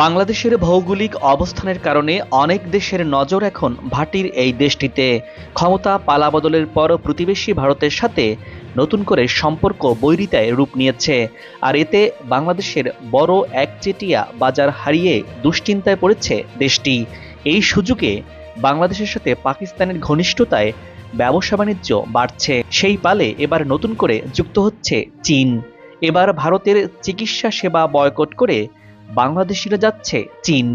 বাংলাদেশের ভৌগোলিক অবস্থানের কারণে অনেক দেশের নজর এখন ভাটির এই দেশটিতে। ক্ষমতা পালাবদলের পর প্রতিবেশী ভারতের সাথে নতুন করে সম্পর্ক বৈরিতায় রূপ নিয়েছে। আর এতে বাংলাদেশের বড় একচেটিয়া বাজার হারিয়ে দুশ্চিন্তায় পড়েছে দেশটি। এই সুযোগে বাংলাদেশের সাথে পাকিস্তানের ঘনিষ্ঠতায় ব্যবসা বাণিজ্য বাড়ছে। সেই পালে এবার নতুন করে যুক্ত হচ্ছে চীন। এবার ভারতের চিকিৎসা সেবা বয়কট করে বাংলাদেশিরা যাচ্ছে চীন।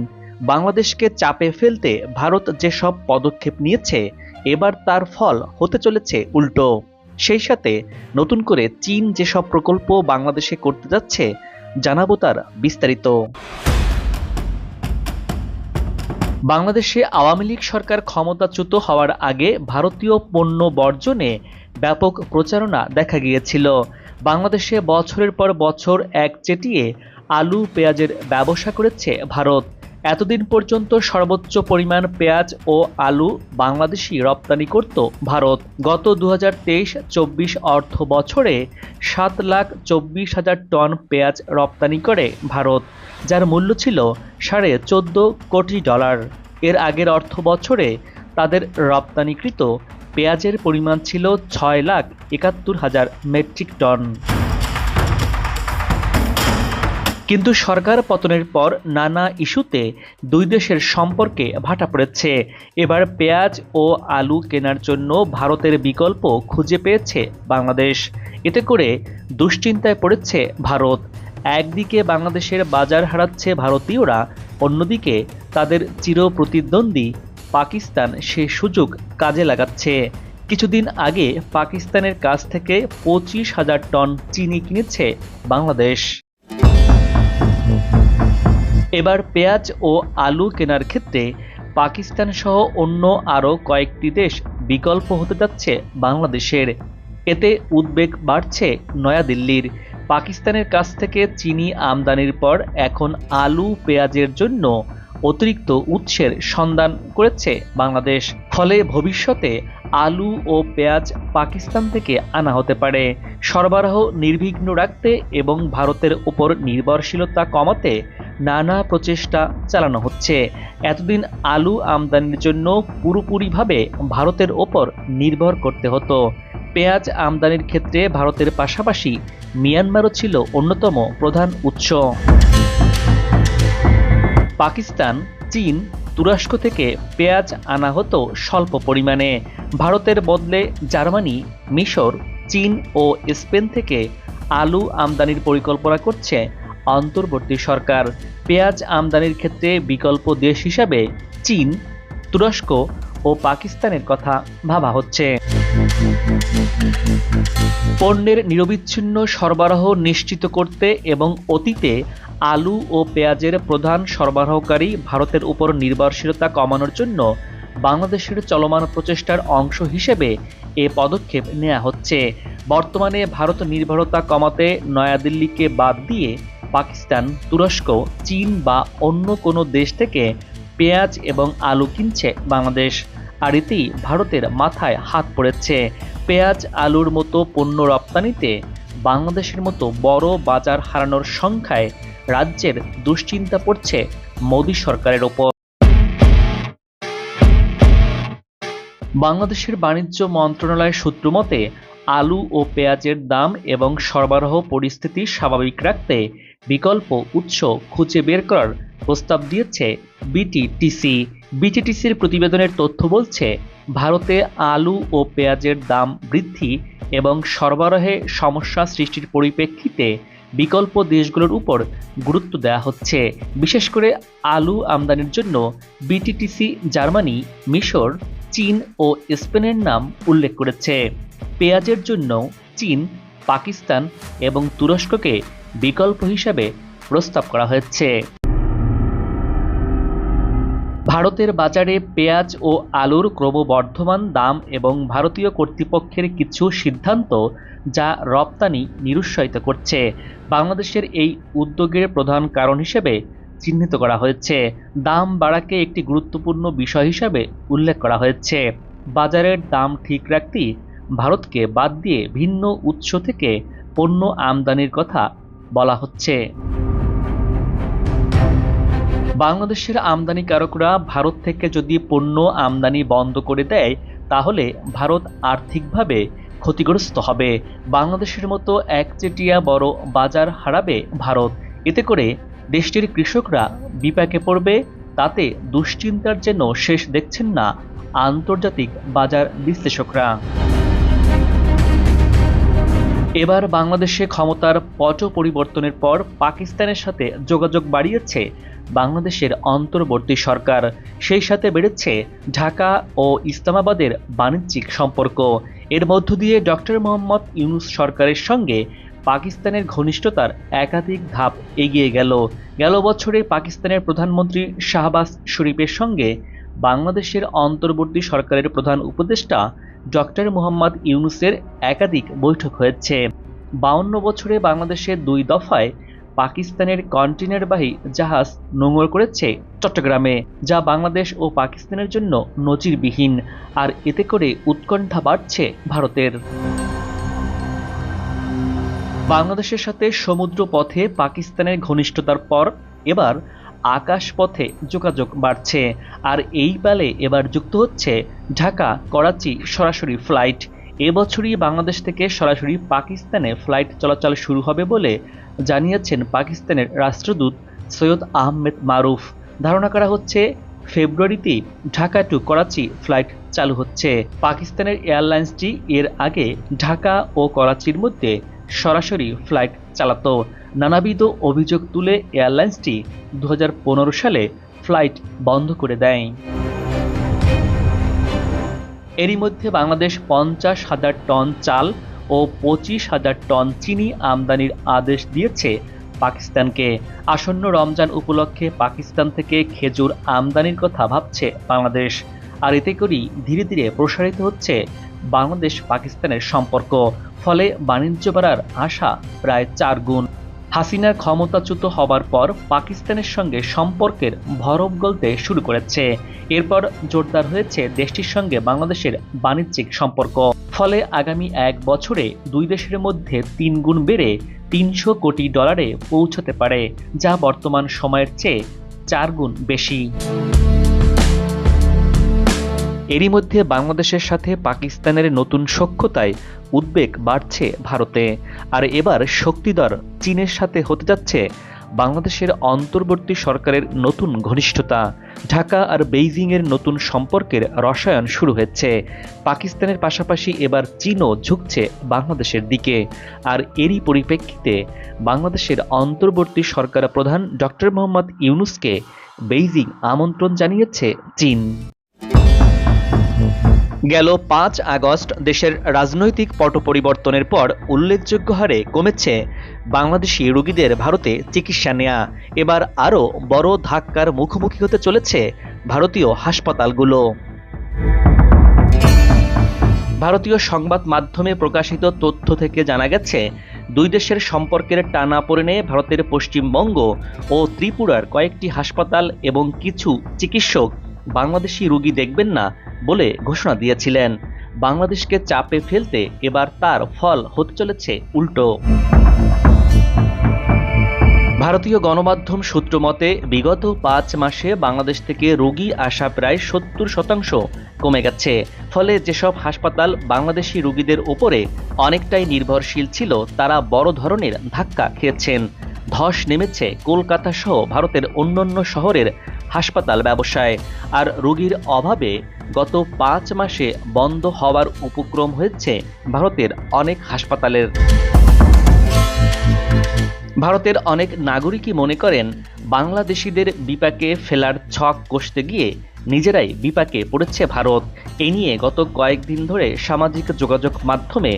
বাংলাদেশকে চাপে ফেলতে ভারত যেসব পদক্ষেপ নিয়েছে, এবার তার ফল হতে চলেছে উল্টো। সেই সাথে নতুন করে চীন যেসব প্রকল্প বাংলাদেশে করতে যাচ্ছে, জানাব তার বিস্তারিত। বাংলাদেশে আওয়ামী লীগ সরকার ক্ষমতাচ্যুত হওয়ার আগে ভারতীয় পণ্য বর্জনে ব্যাপক প্রচারণা দেখা গিয়েছিল। বাংলাদেশে বছরের পর বছর এক চেটিয়ে আলু পেঁয়াজের ব্যবসা করেছে ভারত। এতদিন পর্যন্ত সর্বোচ্চ পরিমাণ পেঁয়াজ ও আলু বাংলাদেশি রপ্তানি করত ভারত। গত দু হাজার চব্বিশ অর্থ বছরে সাত লাখ চব্বিশ হাজার টন পেঁয়াজ রপ্তানি করে ভারত, যার মূল্য ছিল সাড়ে চোদ্দ কোটি ডলার। এর আগের অর্থ বছরে তাদের রপ্তানিকৃত পেঁয়াজের পরিমাণ ছিল ছয় লাখ একাত্তর হাজার মেট্রিক টন। কিন্তু সরকার পতনের পর নানা ইস্যুতে দুই দেশের সম্পর্কে ভাটা পড়েছে। এবার পেঁয়াজ ও আলু কেনার জন্য ভারতের বিকল্প খুঁজে পেয়েছে বাংলাদেশ। এতে করে দুশ্চিন্তায় পড়েছে ভারত। একদিকে বাংলাদেশের বাজার হারাচ্ছে ভারতীয়রা, অন্যদিকে তাদের চির প্রতিদ্বন্দ্বী পাকিস্তান সে সুযোগ কাজে লাগাচ্ছে। কিছুদিন আগে পাকিস্তানের কাছ থেকে পঁচিশ হাজার টন চিনি কিনেছে বাংলাদেশ। এবার পেঁয়াজ ও আলু কেনার ক্ষেত্রে পাকিস্তান সহ অন্য আরও কয়েকটি দেশ বিকল্প হতে যাচ্ছে বাংলাদেশের। এতে উদ্বেগ বাড়ছে নয়াদিল্লির। পাকিস্তানের কাছ থেকে চিনি আমদানির পর এখন আলু পেঁয়াজের জন্য অতিরিক্ত উৎসের সন্ধান করেছে বাংলাদেশ। ফলে ভবিষ্যতে আলু ও পেঁয়াজ পাকিস্তান থেকে আনা হতে পারে। সরবরাহ নির্বিঘ্ন রাখতে এবং ভারতের উপর নির্ভরশীলতা কমাতে নানা প্রচেষ্টা চালানো হচ্ছে। এতদিন আলু আমদানির জন্য পুরোপুরিভাবে ভারতের ওপর নির্ভর করতে হতো। পেঁয়াজ আমদানির ক্ষেত্রে ভারতের পাশাপাশি মিয়ানমারও ছিল অন্যতম প্রধান উৎস। পাকিস্তান, চীন তুরস্ক থেকে পেঁয়াজ আনা হতো স্বল্প পরিমাণে। ভারতের বদলে জার্মানি, মিশর, চীন ও স্পেন থেকে আলু আমদানির পরিকল্পনা করছে অন্তর্বর্তী সরকার। পেঁয়াজ আমদানির ক্ষেত্রে বিকল্প দেশ হিসাবে চীন, তুরস্ক ও পাকিস্তানের কথা ভাবা হচ্ছে। পণ্যের নিরবিচ্ছিন্ন সরবরাহ নিশ্চিত করতে এবং অতীতে আলু ও পেঁয়াজের প্রধান সরবরাহকারী ভারতের উপর নির্ভরশীলতা কমানোর জন্য বাংলাদেশের চলমান প্রচেষ্টার অংশ হিসেবে এ পদক্ষেপ নেওয়া হচ্ছে। বর্তমানে ভারত নির্ভরতা কমাতে নয়াদিল্লিকে বাদ দিয়ে পাকিস্তান, তুরস্ক, চীন বা অন্য কোনো দেশ থেকে পেঁয়াজ এবং আলু কিনছে বাংলাদেশ। আর এতেই ভারতের মাথায় হাত পড়েছে। পেঁয়াজ, আলুর মতো পণ্য রপ্তানিতে বাংলাদেশের মতো বড় বাজার হারানোর সংখ্যায় রাজ্যের দুশ্চিন্তা পড়ছে মোদী সরকারের ওপর। বাংলাদেশের বাণিজ্য মন্ত্রণালয়ের সূত্র মতে আলু ও পেঁয়াজের দাম এবং সরবরাহ পরিস্থিতি স্বাভাবিক রাখতে বিকল্প উৎস খুঁজে বের করার প্রস্তাব দিয়েছে বিটিটিসি। বিটিটিসির প্রতিবেদনের তথ্য বলছে, ভারতে আলু ও পেঁয়াজের দাম বৃদ্ধি এবং সরবরাহে সমস্যা সৃষ্টির পরিপ্রেক্ষিতে বিকল্প দেশগুলোর উপর গুরুত্ব দেওয়া হচ্ছে। বিশেষ করে আলু আমদানির জন্য বিটিটিসি জার্মানি, মিশর, চীন ও স্পেনের নাম উল্লেখ করেছে। পেঁয়াজের জন্য চীন, পাকিস্তান এবং তুরস্ককে বিকল্প হিসাবে প্রস্তাব করা হয়েছে। ভারতের বাজারে পেঁয়াজ ও আলুর ক্রমবর্ধমান দাম এবং ভারতীয় কর্তৃপক্ষের কিছু সিদ্ধান্ত যা রপ্তানি নিরুৎসাহিত করছে, বাংলাদেশের এই উদ্যোগের প্রধান কারণ হিসেবে চিহ্নিত করা হয়েছে। দাম বাড়াকে একটি গুরুত্বপূর্ণ বিষয় হিসাবে উল্লেখ করা হয়েছে। বাজারের দাম ঠিক রাখতেই ভারতকে বাদ দিয়ে ভিন্ন উৎস থেকে পণ্য আমদানির কথা বলা হচ্ছে। বাংলাদেশের আমদানিকারকরা ভারত থেকে যদি পণ্য আমদানি বন্ধ করে দেয়, তাহলে ভারত আর্থিকভাবে ক্ষতিগ্রস্ত হবে। বাংলাদেশের মতো একচেটিয়া বড় বাজার হারাবে ভারত। এতে করে দেশটির কৃষকরা বিপাকে পড়বে, তাতে দুশ্চিন্তার যেন শেষ দেখছেন না আন্তর্জাতিক বাজার বিশ্লেষকরা। এবার বাংলাদেশে ক্ষমতার পট পরিবর্তনের পর পাকিস্তানের সাথে যোগাযোগ বাড়িয়েছে বাংলাদেশের অন্তর্বর্তী সরকার। সেই সাথে বেড়েছে ঢাকা ও ইসলামাবাদের বাণিজ্যিক সম্পর্ক। এর মধ্য দিয়ে ডক্টর মোহাম্মদ ইউনুস সরকারের সঙ্গে পাকিস্তানের ঘনিষ্ঠতার একাধিক ধাপ এগিয়ে গেল। গেল বছরে পাকিস্তানের প্রধানমন্ত্রী শাহবাজ শরীফের সঙ্গে বাংলাদেশের অন্তর্বর্তী সরকারের প্রধান উপদেষ্টা ডক্টর মোহাম্মদ ইউনুসের একাধিক বৈঠক হয়েছে। বাউন্ন বছরে বাংলাদেশে দুই দফায় পাকিস্তানের কন্টেনারবাহী জাহাজ নোঙর করেছে চট্টগ্রামে, যা বাংলাদেশ ও পাকিস্তানের জন্য নজিরবিহীন, আর এতে করে উৎকণ্ঠা বাড়ছে ভারতের। বাংলাদেশের সাথে সমুদ্র পথে পাকিস্তানের ঘনিষ্ঠতার পর এবার আকাশপথে যোগাযোগ বাড়ছে। আর এই পালে এবার যুক্ত হচ্ছে ঢাকা করাচি সরাসরি ফ্লাইট। এবছরই বাংলাদেশ থেকে সরাসরি পাকিস্তানে ফ্লাইট চলাচল শুরু হবে বলে জানিয়েছেন পাকিস্তানের রাষ্ট্রদূত সৈয়দ আহমেদ মারুফ। ধারণা করা হচ্ছে ফেব্রুয়ারিতে ঢাকা টু করাচি ফ্লাইট চালু হচ্ছে। পাকিস্তানের এয়ারলাইন্সটি এর আগে ঢাকা ও করাচির মধ্যে সরাসরি ফ্লাইট চালাতো। নানাবিধ অভিযোগ তুলে এয়ারলাইন্সটি দু হাজার পনেরো সালে ফ্লাইট বন্ধ করে দেয়। এরই মধ্যে বাংলাদেশ পঞ্চাশ হাজার টন চাল ও পঁচিশ হাজার টন চিনি আমদানির আদেশ দিয়েছে পাকিস্তানকে। আসন্ন রমজান উপলক্ষে পাকিস্তান থেকে খেজুর আমদানির কথা ভাবছে বাংলাদেশ। আর এতে করেই ধীরে ধীরে প্রসারিত হচ্ছে বাংলাদেশ পাকিস্তানের সম্পর্ক। ফলে বাণিজ্য বাড়ার আশা প্রায় চার গুণ। হাসিনার ক্ষমতাচ্যুত হবার পর পাকিস্তানের সঙ্গে সম্পর্কের ভরব গলতে শুরু করেছে। এরপর জোরদার হয়েছে দেশটির সঙ্গে বাংলাদেশের বাণিজ্যিক সম্পর্ক। ফলে আগামী এক বছরে দুই দেশের মধ্যে তিন গুণ বেড়ে তিনশো কোটি ডলারে পৌঁছতে পারে, যা বর্তমান সময়ের চেয়ে চার গুণ বেশি। এরই মধ্যে বাংলাদেশের সাথে পাকিস্তানের নতুন সখ্যতায় উদ্বেগ বাড়ছে ভারতে। আর এবার শক্তিধর চীনের সাথে হতে যাচ্ছে বাংলাদেশের অন্তর্বর্তী সরকারের নতুন ঘনিষ্ঠতা। ঢাকা আর বেইজিংয়ের নতুন সম্পর্কের রসায়ন শুরু হয়েছে। পাকিস্তানের পাশাপাশি এবার চীনও ঝুঁকছে বাংলাদেশের দিকে। আর এরই পরিপ্রেক্ষিতে বাংলাদেশের অন্তর্বর্তী সরকার প্রধান ডক্টর মোহাম্মদ ইউনুসকে বেইজিং আমন্ত্রণ জানিয়েছে চীন। গেল পাঁচ আগস্ট দেশের রাজনৈতিক পট পরিবর্তনের পর উল্লেখযোগ্য হারে কমেছে বাংলাদেশি রোগীদের ভারতে চিকিৎসা নেয়া। এবার আরও বড় ধাক্কার মুখোমুখি হতে চলেছে ভারতীয় হাসপাতালগুলো। ভারতীয় সংবাদ মাধ্যমে প্রকাশিত তথ্য থেকে জানা গেছে, দুই দেশের সম্পর্কের টানা পড়েনে ভারতের পশ্চিমবঙ্গ ও ত্রিপুরার কয়েকটি হাসপাতাল এবং কিছু চিকিৎসক বাংলাদেশি রোগী দেখবেন না বলে ঘোষণা দিয়েছিলেন। বাংলাদেশকে চাপে ফেলতে এবার তার ফল হতে চলেছে উল্টো। ভারতীয় গণমাধ্যম সূত্র মতে, বিগত পাঁচ মাসে বাংলাদেশ থেকে রোগী আসা প্রায় সত্তর শতাংশ কমে গেছে। ফলে যেসব হাসপাতাল বাংলাদেশি রোগীদের ওপরে অনেকটাই নির্ভরশীল ছিল, তারা বড় ধরনের ধাক্কা খেয়েছেন। ধস নেমেছে কলকাতা সহ ভারতের অন্যান্য শহরের হাসপাতাল ব্যবসায়। আর রোগীর অভাবে গত পাঁচ মাসে বন্ধ হওয়ার উপক্রম হয়েছে ভারতের অনেক হাসপাতালের। ভারতের অনেক নাগরিকই মনে করেন, বাংলাদেশিদের বিপাকে ফেলার ছক কষতে গিয়ে নিজেরাই বিপাকে পড়েছে ভারত। এ নিয়ে গত কয়েকদিন ধরে সামাজিক যোগাযোগ মাধ্যমে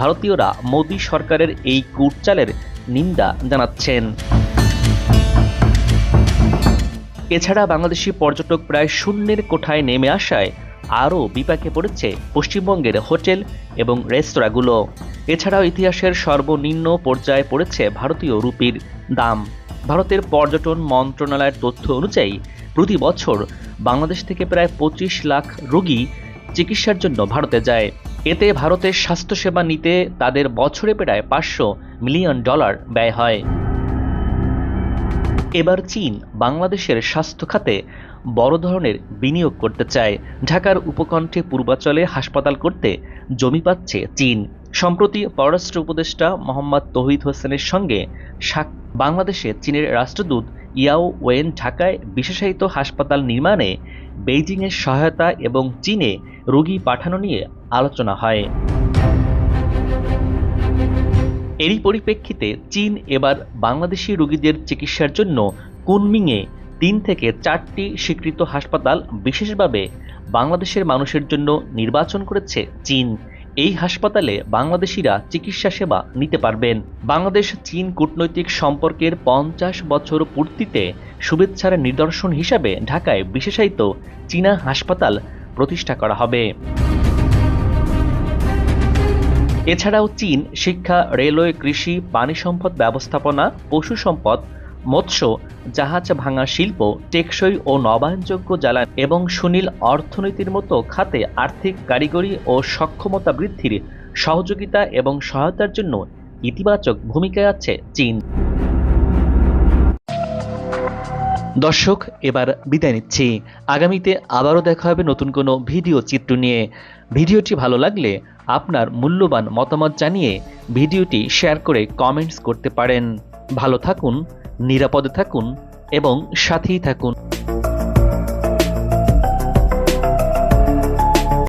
ভারতীয়রা মোদী সরকারের এই কুটচালের নিন্দা জানাচ্ছেন। এছাড়া বাংলাদেশি পর্যটক প্রায় শূন্যের কোঠায় নেমে আসায় আরও বিপাকে পড়েছে পশ্চিমবঙ্গের হোটেল এবং রেস্তোরাঁগুলো। এছাড়াও ইতিহাসের সর্বনিম্ন পর্যায়ে পড়েছে ভারতীয় রুপির দাম। ভারতের পর্যটন মন্ত্রণালয়ের তথ্য অনুযায়ী, প্রতি বছর বাংলাদেশ থেকে প্রায় পঁচিশ লাখ রোগী চিকিৎসার জন্য ভারতে যায়। এতে ভারতের স্বাস্থ্যসেবা নিতে তাদের বছরে প্রায় পাঁচশো মিলিয়ন ডলার ব্যয় হয়। এবার চীন বাংলাদেশের স্বাস্থ্য খাতে বড় ধরনের বিনিয়োগ করতে চায়। ঢাকার উপকণ্ঠে পূর্বাচলে হাসপাতাল করতে জমি পাচ্ছে চীন। সম্প্রতি পররাষ্ট্র উপদেষ্টা মোহাম্মদ তৌহিদ হোসেনের সঙ্গে বাংলাদেশে চীনের রাষ্ট্রদূত ইয়াও ওয়েন ঢাকায় বিশেষায়িত হাসপাতাল নির্মাণে বেইজিংয়ের সহায়তা এবং চীনে রোগী পাঠানো নিয়ে আলোচনা হয়। এরই পরিপ্রেক্ষিতে চীন এবার বাংলাদেশি রোগীদের চিকিৎসার জন্য কুনমিংয়ে তিন থেকে চারটি স্বীকৃত হাসপাতাল বিশেষভাবে বাংলাদেশের মানুষের জন্য নির্বাচন করেছে চীন। এই হাসপাতালে বাংলাদেশিরা চিকিৎসা সেবা নিতে পারবেন। বাংলাদেশ চীন কূটনৈতিক সম্পর্কের পঞ্চাশ বছর পূর্তিতে শুভেচ্ছার নিদর্শন হিসাবে ঢাকায় বিশেষায়িত চীনা হাসপাতাল প্রতিষ্ঠা করা হবে। এছাড়াও চীন, শিক্ষা, রেলওয়ে, কৃষি, পানি সম্পদ ব্যবস্থাপনা, পশু সম্পদ, মৎস্য, জাহাজ ভাঙা শিল্প, টেকসই ও নবায়নযোগ্য জ্বালানি এবং সুনীল অর্থনীতির মতো খাতে আর্থিক কারিগরি ও সক্ষমতা বৃদ্ধির সহযোগিতা এবং সহায়তার জন্য ইতিবাচক ভূমিকায় আছে চীন। দর্শক, এবার বিদায় নিচ্ছি। আগামীতে আবারও দেখা হবে নতুন কোনো ভিডিও চিত্র নিয়ে। ভিডিওটি ভালো লাগলে আপনার মূল্যবান মতামত জানিয়ে ভিডিওটি শেয়ার করে কমেন্টস করতে পারেন। ভালো থাকুন, নিরাপদে থাকুন এবং সাথেই থাকুন।